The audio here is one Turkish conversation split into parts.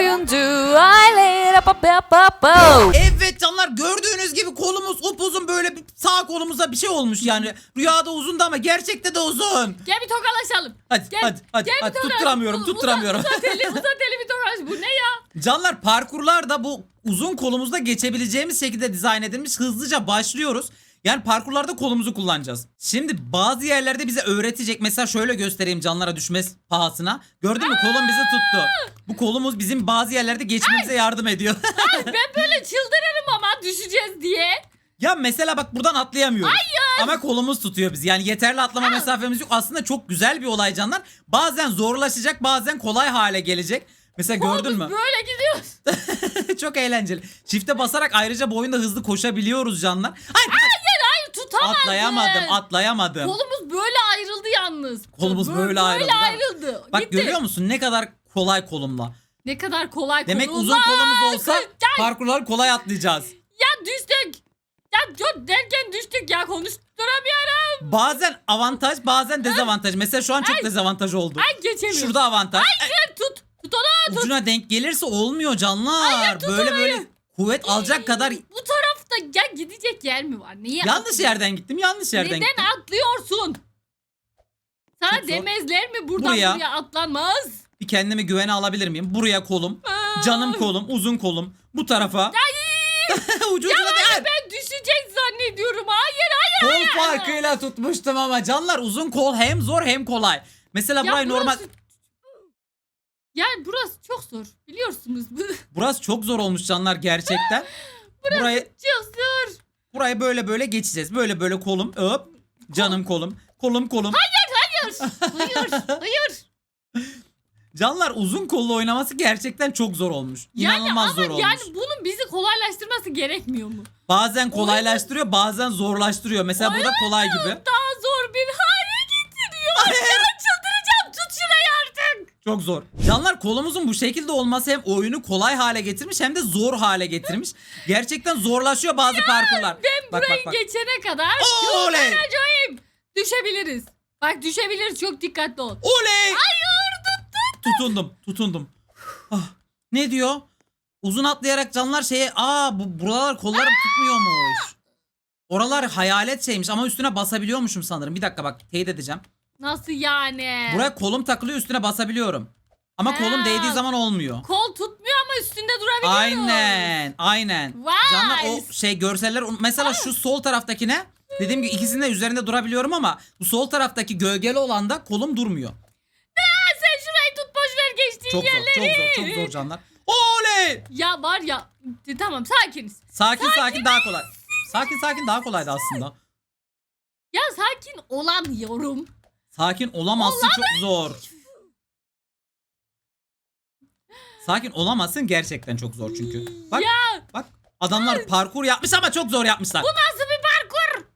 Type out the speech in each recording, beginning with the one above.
oyuncu aile. Evet canlar gördüğünüz gibi kolumuz upuzun böyle bir sağ kolumuza bir şey olmuş yani. Rüyada uzundu ama gerçekte de uzun. Gel bir tokalaşalım. Hadi Gel, hadi hadi, gel bir hadi tokalaş. tutturamıyorum Uzat- tutturamıyorum. Uzat, eli uzat eli bir tokalaş. Bu ne ya? Canlar parkurlarda bu uzun kolumuzda geçebileceğimiz şekilde dizayn edilmiş. Hızlıca başlıyoruz. Yani parkurlarda kolumuzu kullanacağız. Şimdi bazı yerlerde bize öğretecek. Mesela şöyle göstereyim canlara düşmez pahasına. Gördün mü kolum bizi tuttu. Bu kolumuz bizim bazı yerlerde geçmemize yardım ediyor. Ben böyle çıldırırım ama düşeceğiz diye. ya mesela bak buradan atlayamıyoruz. Ama kolumuz tutuyor bizi. Yani yeterli atlama mesafemiz yok. Aslında çok güzel bir olay canlar. Bazen zorlaşacak bazen kolay hale gelecek. Mesela gördün mü? Kolumuz Böyle gidiyoruz. Çok eğlenceli. Çifte basarak ayrıca bu oyunda hızlı koşabiliyoruz canlar. Hayır, Hayır tutamadım. atlayamadım, atlayamadım. Kolumuz böyle ayrıldı yalnız. Kolumuz Bö- böyle ayrıldı. Böyle ayrıldı. Bak Gitti. görüyor musun ne kadar kolay kolumla. Ne kadar kolay Demek kolumuz uzun kolumuz olsa Gel. parkurları kolay atlayacağız. Ya düştük. Ya çok derken düştük ya konuşturamıyorum. Bazen avantaj, bazen dezavantaj. Mesela şu an çok dezavantaj oldu. Ay geçemiyorum. Şurada avantaj. Hayır tut. Tut onu tut. Ucuna denk gelirse olmuyor canlar. böyle böyle kuvvet alacak kadar Bu tarafta ya gidecek yer mi var? Niye yanlış atlıyorsun? yerden gittim. Yanlış yerden Neden gittim. atlıyorsun? Sana Çok zor. demezler mi buradan Buraya. buraya, atlanmaz? Bir kendimi güvene alabilir miyim? Buraya kolum, canım kolum, uzun kolum. Bu tarafa. Ucu ucuna değil. Ben düşecek zannediyorum. Hayır hayır. Kol farkıyla tutmuştum ama canlar uzun kol hem zor hem kolay. Mesela burayı normal burası- Yani burası çok zor. Biliyorsunuz. bu. burası çok zor olmuş canlar gerçekten. Burayı zor. burayı böyle böyle geçeceğiz. Böyle böyle kolum öp canım kolum. Kolum kolum. Hayır. Hayır. Hayır. Canlar uzun kollu oynaması gerçekten çok zor olmuş. İnanılmaz yani ama zor olmuş. yani bunun bizi kolaylaştırması gerekmiyor mu? Bazen kolaylaştırıyor, bazen zorlaştırıyor. Mesela burada kolay gibi. Çok zor. Canlar kolumuzun bu şekilde olması hem oyunu kolay hale getirmiş hem de zor hale getirmiş. Gerçekten zorlaşıyor bazı parkurlar. Ben Bak, burayı bak, bak. geçene kadar Oo, oley. acayip. Düşebiliriz. Bak düşebiliriz. Çok dikkatli ol. Oley! Tutundum, tutundum. Ah, ne diyor? Uzun atlayarak canlar şeye aa bu buralar kollarım tutmuyormuş. Oralar hayalet şeymiş ama üstüne basabiliyormuşum sanırım. Bir dakika bak teyit edeceğim. Nasıl yani? Buraya kolum takılıyor üstüne basabiliyorum. Ama kolum Ha. değdiği zaman olmuyor. Kol tutmuyor ama üstünde durabiliyoruz. Aynen, aynen. Vay. Canlar o şey görseller mesela şu sol taraftakine dediğim gibi ikisinin de üzerinde durabiliyorum ama bu sol taraftaki gölgeli olan da kolum durmuyor. Ha, sen şurayı tut boş ver geçtiğin Çok zor, yerleri. çok zor, çok zor canlar. Oley! Ya var ya tamam sakiniz. Sakin sakin daha kolay. Sakin sakin daha kolaydı aslında. Ya sakin olamıyorum. Sakin olamazsın çok zor. Sakin olamazsın gerçekten çok zor çünkü. Bak Ya bak adamlar parkur yapmış ama çok zor yapmışlar. nasıl bir parkur?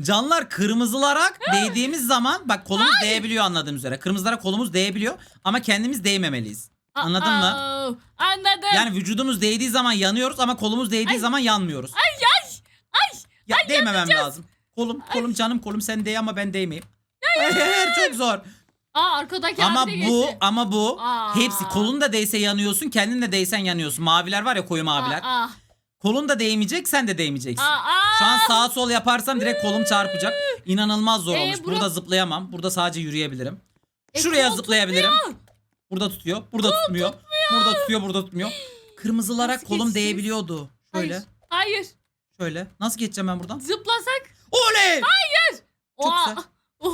Canlar kırmızılara değdiğimiz zaman bak kolumuz değebiliyor anladığım üzere. Kırmızılara kolumuz değebiliyor ama kendimiz değmemeliyiz. Anladın mı? Anladım. Yani vücudumuz değdiği zaman yanıyoruz ama kolumuz değdiği Ay. zaman yanmıyoruz. Ay ay ay. Ya değmemem lazım. Kolum kolum canım kolum sen değ ama ben değmeyeyim. Hayır çok zor. Aa arkadaki Ama bu geçti. ama bu Aa. hepsi kolun da değse yanıyorsun, kendin de değsen yanıyorsun. Maviler var ya koyu maviler. Aa, aa, Kolun da değmeyecek, sen de değmeyeceksin. aa, aa. Şu an sağ sol yaparsam direkt kolum çarpacak. İnanılmaz zor Ee, olmuş. bura- Burada zıplayamam. Burada sadece yürüyebilirim. E, Şuraya kol zıplayabilirim. tutmuyor. Burada tutuyor. Burada tutmuyor. Burada tutuyor, burada tutmuyor. Kırmızılara Nasıl kolum geçeceğiz? değebiliyordu. Şöyle, Hayır. Hayır. şöyle. Nasıl geçeceğim ben buradan? Zıplasak. Oley! Çok Oha. güzel.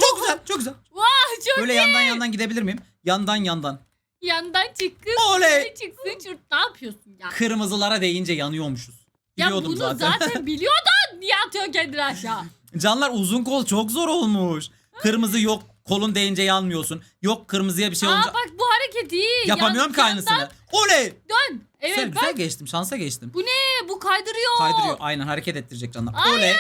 Çok güzel, çok güzel. Vah çok Böyle yandan yandan gidebilir miyim? Yandan yandan. yandan çıksın. Oley! Çıksın şurt. Ne yapıyorsun ya? Kırmızılara değince yanıyormuşuz. Ya Biliyordum bunu zaten. biliyordun. Niye atıyorsun kendini aşağı? Canlar uzun kol çok zor olmuş. Kırmızı yok, kolun değince yanmıyorsun. Yok kırmızıya bir şey olunca Aa bak bu hareket iyi. yapamıyorum ki Yan- aynısını. yandan Oley! Dön. Evet güzel, bak. güzel geçtim, şansa geçtim. Bu ne? Bu kaydırıyor. Kaydırıyor. Aynen hareket ettirecek canlar. Hayır. Oley.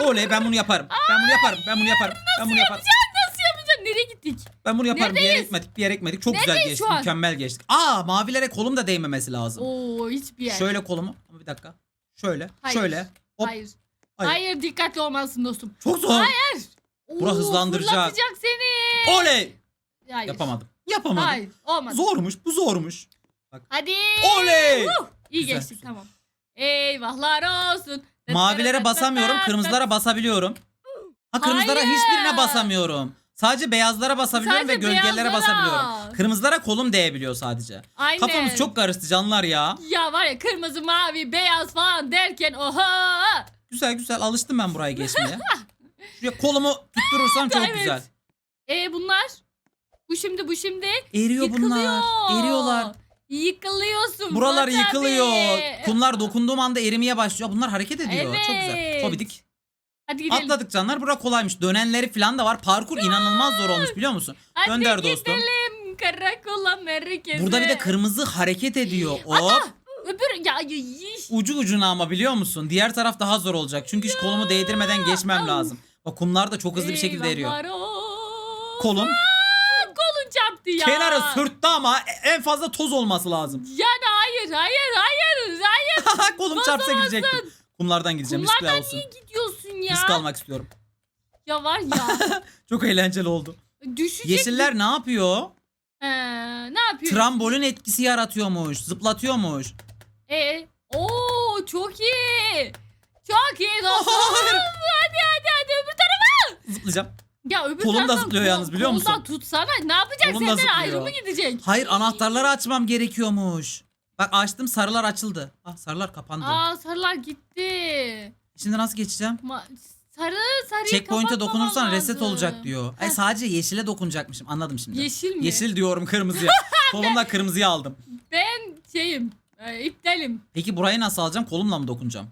Oley ben bunu yaparım. Ben bunu yaparım. Ben bunu yaparım. Ben bunu yaparım. Nasıl yapacaksın? Nereye gittik? Ben bunu yaparım. Bir yere Neredeyiz? gitmedik. Bir yere gitmedik. Çok güzel Neredeyiz geçti. şu an? Mükemmel geçtik. Aa mavilere kolum da değmemesi lazım. Oo hiçbir yer. Şöyle kolumu. Ama bir dakika. Şöyle. Hayır. Şöyle. Hop. Hayır. Hayır. Hayır. dikkatli olmalısın dostum. Çok zor. Hayır. Bura Oo, hızlandıracak. Fırlatacak seni. Oley. Hayır. Yapamadım. Yapamadım. Hayır olmadı. Zormuş bu zormuş. Hadi. Oley. Huh, İyi Güzel, geçtik güzel. tamam. Eyvahlar olsun. Mavilere basamıyorum kırmızılara basabiliyorum. Ha kırmızılara Hayır. hiçbirine basamıyorum. Sadece beyazlara basabiliyorum Sadece ve gölgelere beyazlara. basabiliyorum. Kırmızılara kolum değebiliyor sadece. Aynen. Kafamız çok karıştı canlar ya. Ya var ya kırmızı mavi beyaz falan derken oha. Güzel güzel alıştım ben burayı geçmeye. Şuraya kolumu tutturursam çok Evet. güzel. E bunlar? Bu şimdi bu şimdi. Eriyor Yıkılıyor. bunlar. Eriyorlar. Yıkılıyorsun. Buralar Fuat yıkılıyor. abi. Kumlar dokunduğum anda erimeye başlıyor. Bunlar hareket ediyor. Çok güzel. Evet. Tobidik. Hadi gidelim. Atladık canlar. Bura kolaymış. Dönenleri falan da var. Parkur inanılmaz zor olmuş biliyor musun? Hadi Gönder dostum. gidelim karakola merkeze. Burada bir de kırmızı hareket ediyor. Hop. Öbür ya ya, yiş. Ucu ucuna ama biliyor musun? Diğer taraf daha zor olacak. Çünkü hiç kolumu değdirmeden geçmem lazım. Bak kumlar da çok hızlı bir şekilde eriyor. Eyvahlar olsun. Kolum Çarptı ya. kenara sürttü ama en fazla toz olması lazım. Yani hayır hayır hayır hayır. Kolum çarpsa gidecektim. Kumlardan gideceğim. Kumlardan olsun. niye gidiyorsun ya? Risk almak istiyorum. Ya var ya. Çok eğlenceli oldu. Düşecek. Yeşiller ne yapıyor? Ee, ne yapıyor? Trambolin etkisi yaratıyormuş. Zıplatıyormuş. Ee, oo çok iyi. Çok iyi dostum. Hadi hadi hadi öbür tarafa. Zıplayacağım. Ya öbür Kolum da taraftan zıplıyor kol- yalnız, biliyor musun? tutsana ne yapacak Kolum da senden ayrı mı gidecek? Hayır anahtarları açmam gerekiyormuş. Bak açtım sarılar açıldı. Ah sarılar kapandı. Aa sarılar gitti. Şimdi nasıl geçeceğim? Ma- sarı sarıyı Checkpoint'e kapatmamam dokunursan reset lazım. olacak diyor. Ay Heh. sadece yeşile dokunacakmışım. Anladım şimdi. Yeşil mi? Yeşil diyorum kırmızıya. Kolumla kırmızıyı aldım. Ben şeyim. E, iptalim. Peki burayı nasıl alacağım? Kolumla mı dokunacağım?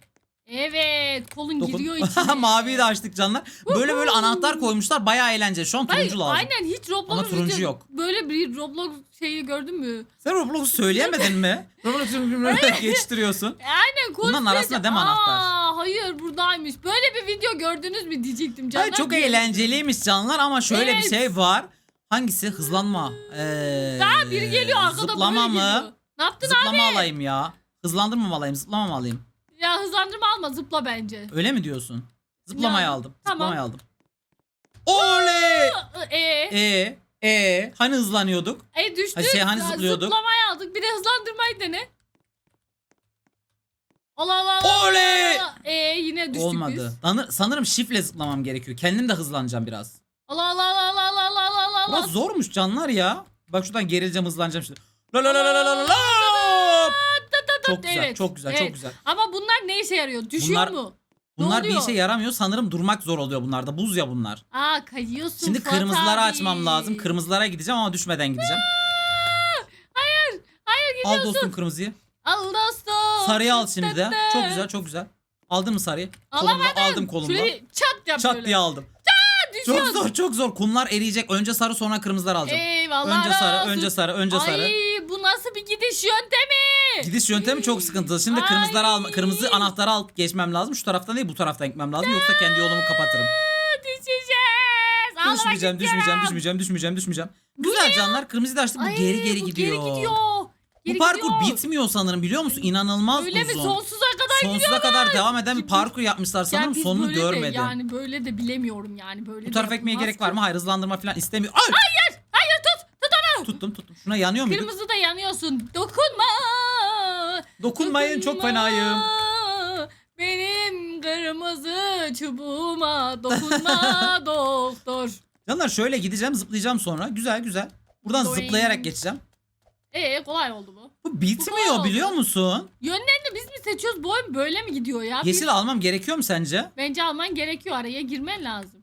Evet kolun Dokun. giriyor içine. Maviyi de açtık canlar. Böyle böyle anahtar koymuşlar. Bayağı eğlenceli. Şu an turuncu lazım. aynen hiç Roblox Ama turuncu video- yok. Böyle bir Roblox şeyi gördün mü? Sen Roblox'u söyleyemedin mi? Roblox'u geçtiriyorsun. Aynen Bunların koskoca- arasında değil mi anahtar? Aa, hayır buradaymış. Böyle bir video gördünüz mü diyecektim canlar. Hayır, çok diye. eğlenceliymiş canlar ama şöyle Evet. bir şey var. Hangisi? Hızlanma. Ee, Daha biri geliyor arkada Zıplama buraya mı? geliyor. Ne yaptın Zıplama abi? alayım ya. Hızlandırma mı alayım? Zıplama mı alayım? Ya hızlandırma alma zıpla bence. Öyle mi diyorsun? Zıplamayı Ya, aldım. tamam. Zıplamayı aldım. Oley! Ee, E e hani hızlanıyorduk? e düştük. Ay, şey, hani Ya, zıplıyorduk? Zıplamayı aldık. Bir de hızlandırmayı dene. Allah Allah Allah. Oley! Ee, yine düştük Olmadı. biz. Sanır- sanırım şifle zıplamam gerekiyor. Kendim de hızlanacağım biraz. Allah Allah Allah Allah Allah Allah Allah Allah. Biraz zormuş canlar ya. Bak şuradan gerileceğim hızlanacağım şimdi. La la la la la la la. Çok güzel, Evet, çok güzel, evet. çok güzel. Ama bunlar ne işe yarıyor? Düşüyor Bunlar- mu? Bunlar bir işe yaramıyor. Sanırım durmak zor oluyor bunlarda. Buz ya bunlar. Aa kayıyorsun Şimdi Fuat kırmızıları abi. açmam lazım. Kırmızılara gideceğim ama düşmeden gideceğim. Hayır. Hayır Al gidiyorsun. dostum kırmızıyı. Al dostum. Sarıyı al şimdi de. Çok güzel, çok güzel. Aldın mı sarıyı? Kolumla Alamadım. aldım kolumla. Şöyle çat yap Çat böyle. diye aldım. Çok zor, çok zor. Kumlar eriyecek. Önce sarı sonra kırmızılar alacağım. Eyvallah önce sarı, önce sarı, önce sarı. Ay bu nasıl bir gidiş yöntemi? Gidiş yöntemi çok sıkıntılı. Şimdi Ay. kırmızıları alma, kırmızı anahtarı alıp geçmem lazım. Şu taraftan değil, bu taraftan gitmem lazım. Yoksa kendi yolumu kapatırım. Düşeceğiz. Ağlamak Düşmeyeceğim, düşmeyeceğim, istiyorum. düşmeyeceğim, düşmeyeceğim, düşmeyeceğim. Güzel canlar. Kırmızı da açtık. Bu Ay, geri geri bu gidiyor. Geri gidiyor. Bu Geri parkur gidiyor. bitmiyor sanırım biliyor musun? İnanılmaz Öyle mi uzun. sonsuza kadar Sonsuza kadar devam eden bir parkur yapmışlar sanırım. Biz Sonunu böyle de, görmedim. yani böyle de bilemiyorum yani böyle Bu de tarafa ekmeğe yapılmaz gerek ki. var mı? Hayır hızlandırma falan istemiyor. Ay! Hayır hayır tut tut onu. Tuttum tuttum. Şuna yanıyor muydu? Kırmızı da yanıyorsun. Dokunma. Dokunmayın çok Dokunma. fenayım. Benim kırmızı çubuğuma dokunma doktor. Canlar şöyle gideceğim zıplayacağım sonra. Güzel güzel. Buradan Doing. zıplayarak geçeceğim. Ee kolay oldu bu. Bu bitmiyor oldu. biliyor musun? Yönlerini biz mi seçiyoruz? Bu oyun böyle mi gidiyor ya? Biz- Yeşil almam gerekiyor mu sence? Bence alman gerekiyor. Araya girmen lazım.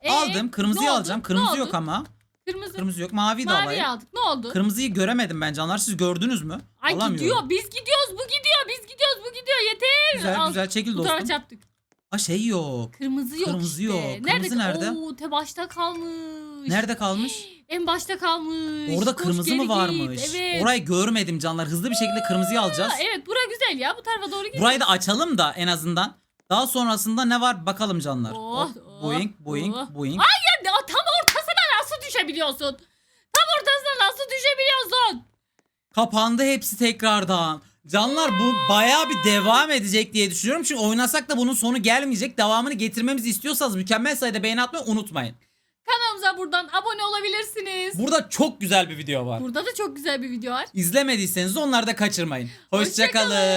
Ee, Aldım. Kırmızıyı oldu? alacağım. Kırmızı oldu? yok ama. Kırmızı. Kırmızı yok. Mavi de Maviyi alayım. aldık. Ne oldu? Kırmızıyı göremedim ben canlar. Siz gördünüz mü? Ay Alamıyorum. gidiyor. Biz gidiyoruz. Bu gidiyor. Biz gidiyoruz. Bu gidiyor. Yeter. Güzel Al. güzel çekil Bu tarafa dostum. çarptık. Aa şey yok. Kırmızı yok Kırmızı işte. yok. Kırmızı nerede? Oo, te başta kalmış. Nerede kalmış? En başta kalmış. Orada Koş, kırmızı geri mı git. varmış? Evet. Orayı görmedim canlar. Hızlı bir şekilde kırmızıyı alacağız. Evet bura güzel ya. Bu tarafa doğru gidiyor. Burayı da açalım da en azından. Daha sonrasında ne var bakalım canlar. Oh, Hop, oh, boing boing oh. boing. Ya tam düşebiliyorsun? Tam ortasına nasıl düşebiliyorsun? Kapandı hepsi tekrardan. Canlar bu bayağı bir devam edecek diye düşünüyorum. Çünkü oynasak da bunun sonu gelmeyecek. Devamını getirmemizi istiyorsanız mükemmel sayıda beğeni atmayı unutmayın. Kanalımıza da buradan abone olabilirsiniz. Burada çok güzel bir video var. Burada da çok güzel bir video var. İzlemediyseniz onları da kaçırmayın. Hoşça Hoşçakalın. kalın.